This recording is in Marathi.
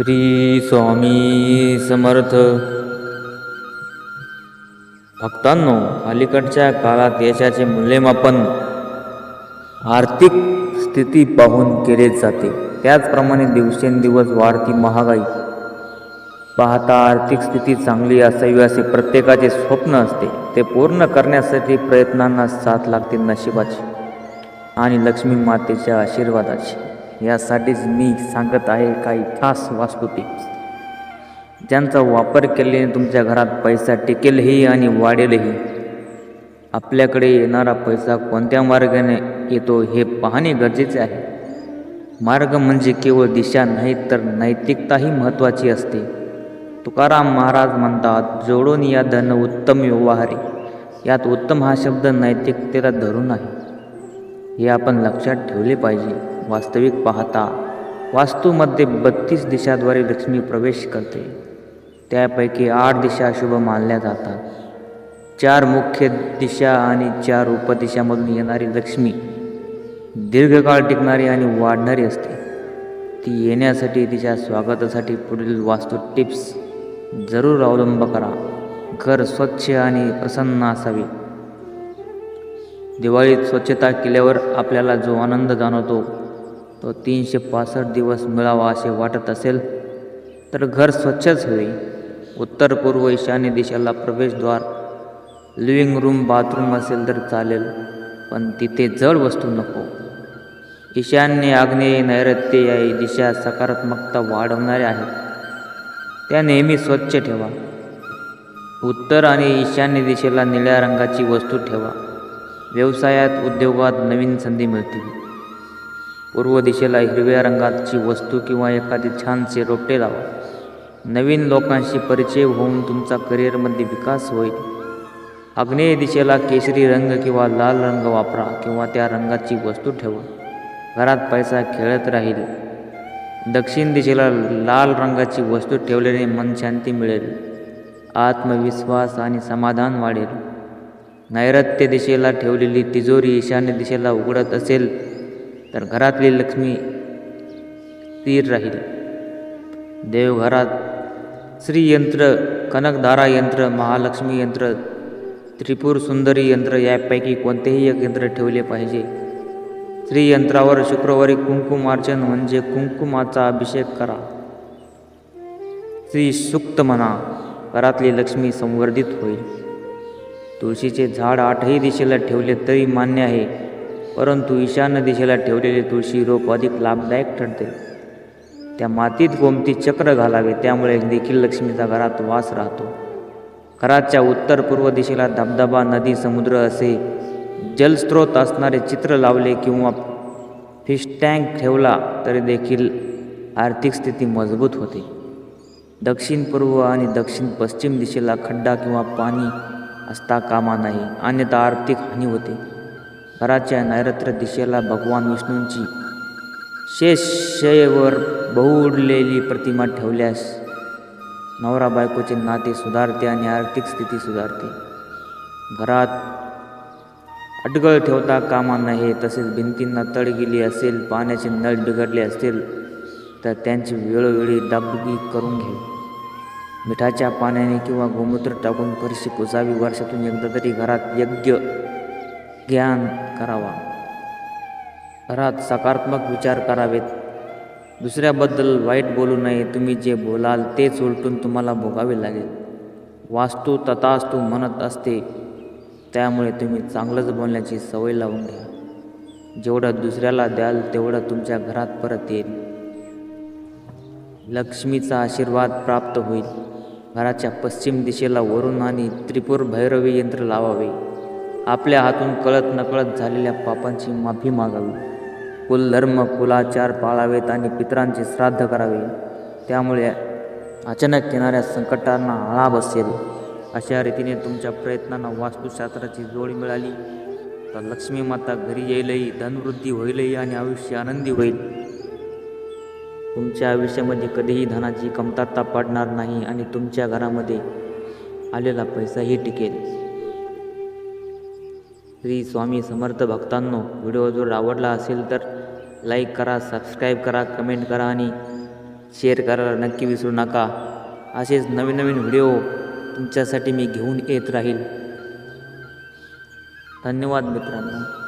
श्री स्वामी समर्थ. भक्तांनो अलीकडच्या काळात यशाचे मूल्यमापन आर्थिक स्थिती पाहून केले जाते. त्याचप्रमाणे दिवसेंदिवस वाढती महागाई पाहता आर्थिक स्थिती चांगली असावी असे प्रत्येकाचे स्वप्न असते. ते पूर्ण करण्यासाठी प्रयत्नांना साथ लागते नशिबाची आणि लक्ष्मी मातेच्या आशीर्वादाची. यासाठीच मी सांगत आहे काही खास वास्तू ज्यांचा वापर केल्याने तुमच्या घरात पैसा टिकेलही आणि वाढेलही. आपल्याकडे येणारा पैसा कोणत्या मार्गाने येतो हे पाहणे गरजेचे आहे. मार्ग म्हणजे केवळ दिशा नाही तर नैतिकताही महत्त्वाची असते. तुकाराम महाराज म्हणतात जोडून या धन उत्तम व्यवहारे. यात उत्तम हा शब्द नैतिकतेला धरून आहे. हे आपण लक्षात ठेवले पाहिजे. वास्तविक पाहता वास्तूमध्ये बत्तीस दिशाद्वारे लक्ष्मी प्रवेश करते. त्यापैकी आठ दिशा शुभ मानल्या जातात. चार मुख्य दिशा आणि चार उपदिशामधून येणारी लक्ष्मी दीर्घकाळ टिकणारी आणि वाढणारी असते. ती येण्यासाठी तिच्या स्वागतासाठी पुढील वास्तू टिप्स जरूर अवलंब करा. घर स्वच्छ आणि प्रसन्न असावे. दिवाळीत स्वच्छता केल्यावर आपल्याला जो आनंद जाणवतो तो तीनशे पासष्ट दिवस मिळावा असे वाटत असेल तर घर स्वच्छच होईल उत्तर पूर्व ईशान्य दिशेला प्रवेशद्वार लिव्हिंग रूम बाथरूम असेल तर चालेल पण तिथे जड वस्तू नको. ईशान्य आग्नेय नैऋत्य या दिशा सकारात्मकता वाढवणाऱ्या आहेत. त्या नेहमी स्वच्छ ठेवा. उत्तर आणि ईशान्य दिशेला निळ्या रंगाची वस्तू ठेवा. व्यवसायात उद्योगात नवीन संधी मिळतील. पूर्व दिशेला हिरव्या रंगाची वस्तू किंवा एखादे छानसे रोपटे लावा. नवीन लोकांशी परिचय होऊन तुमचा करिअरमध्ये विकास होईल. आग्नेय दिशेला केशरी रंग किंवा लाल रंग वापरा किंवा त्या रंगाची वस्तू ठेवा. घरात पैसा खेळत राहील. दक्षिण दिशेला लाल रंगाची वस्तू ठेवल्याने मनशांती मिळेल. आत्मविश्वास आणि समाधान वाढेल. नैऋत्य दिशेला ठेवलेली तिजोरी ईशान्य दिशेला उघडत असेल तर घरातली लक्ष्मी स्थिर राहील. देवघरात श्रीयंत्र कनकधारा यंत्र महालक्ष्मी यंत्र त्रिपुर सुंदरी यंत्र यापैकी कोणतेही एक यंत्र ठेवले पाहिजे. श्रीयंत्रावर शुक्रवारी कुंकुमार्चन म्हणजे कुंकुमाचा अभिषेक करा. श्री सुक्त म्हणा घरातली लक्ष्मी संवर्धित होईल. तुळशीचे झाड आठही दिशेला ठेवले तरी मान्य आहे. परंतु ईशान्य दिशेला ठेवलेले तुळशी रोप अधिक लाभदायक ठरते. त्या मातीत गोमती चक्र घालावे त्यामुळे देखील लक्ष्मीचा घरात वास राहतो. घराच्या उत्तर पूर्व दिशेला धबधबा नदी समुद्र असे जलस्रोत असणारे चित्र लावले किंवा फिश टँक ठेवला तरी देखील आर्थिक स्थिती मजबूत होते. दक्षिण पूर्व आणि दक्षिण पश्चिम दिशेला खड्डा किंवा पाणी असता कामा नाही अन्यथा आर्थिक हानी होते. घराच्या नैऋत्य दिशेला भगवान विष्णूंची शेषयेवर बहुडलेली प्रतिमा ठेवल्यास नवरा बायकोचे नाते सुधारते आणि आर्थिक स्थिती सुधारते. घरात अटगळ ठेवता कामा नये तसेच भिंतींना तड गेली असेल पाण्याचे नळ बिघडले असतील तर त्यांची वेळोवेळी डागडुगी करून घे. मिठाच्या पाण्याने किंवा गोमूत्र टाकून फरशी पुजावी वर्षातून एकदा तरी घरात यज्ञ ज्ञान करावा. घरात सकारात्मक विचार करावेत. दुसऱ्याबद्दल वाईट बोलू नये. तुम्ही जे बोलाल तेच उलटून तुम्हाला भोगावे लागेल. वास्तू तथास्तू म्हणत असते. त्यामुळे तुम्ही चांगलंच बोलण्याची सवय लावून घ्या. जेवढं दुसऱ्याला द्याल तेवढं तुमच्या घरात परत येईल. लक्ष्मीचा आशीर्वाद प्राप्त होईल. घराच्या पश्चिम दिशेला वरून आणि त्रिपुर भैरवी यंत्र लावावे. आपल्या हातून कळत नकळत झालेल्या पापांची माफी मागावी. कुलधर्म कुलाचार पाळावेत आणि पितरांचे श्राद्ध करावे. त्यामुळे अचानक येणाऱ्या संकटांना आळा बसेल. अशा रीतीने तुमच्या प्रयत्नांना वास्तुशास्त्राची जोड मिळाली. तर लक्ष्मी माता घरी येईलही धनवृद्धी होईलही आणि आयुष्य आनंदी होईल. तुमच्या आयुष्यामध्ये कधीही धनाची कमतरता पडणार नाही आणि तुमच्या घरामध्ये आलेला पैसाही टिकेल. श्री स्वामी समर्थ भक्तांनो व्हिडिओ जर आवडला असेल तर लाईक करा सबस्क्राईब करा कमेंट करा आणि शेअर करायला नक्की विसरू नका. असेच नवीन नवीन व्हिडिओ तुमच्यासाठी मी घेऊन येत राहील. धन्यवाद मित्रांनो.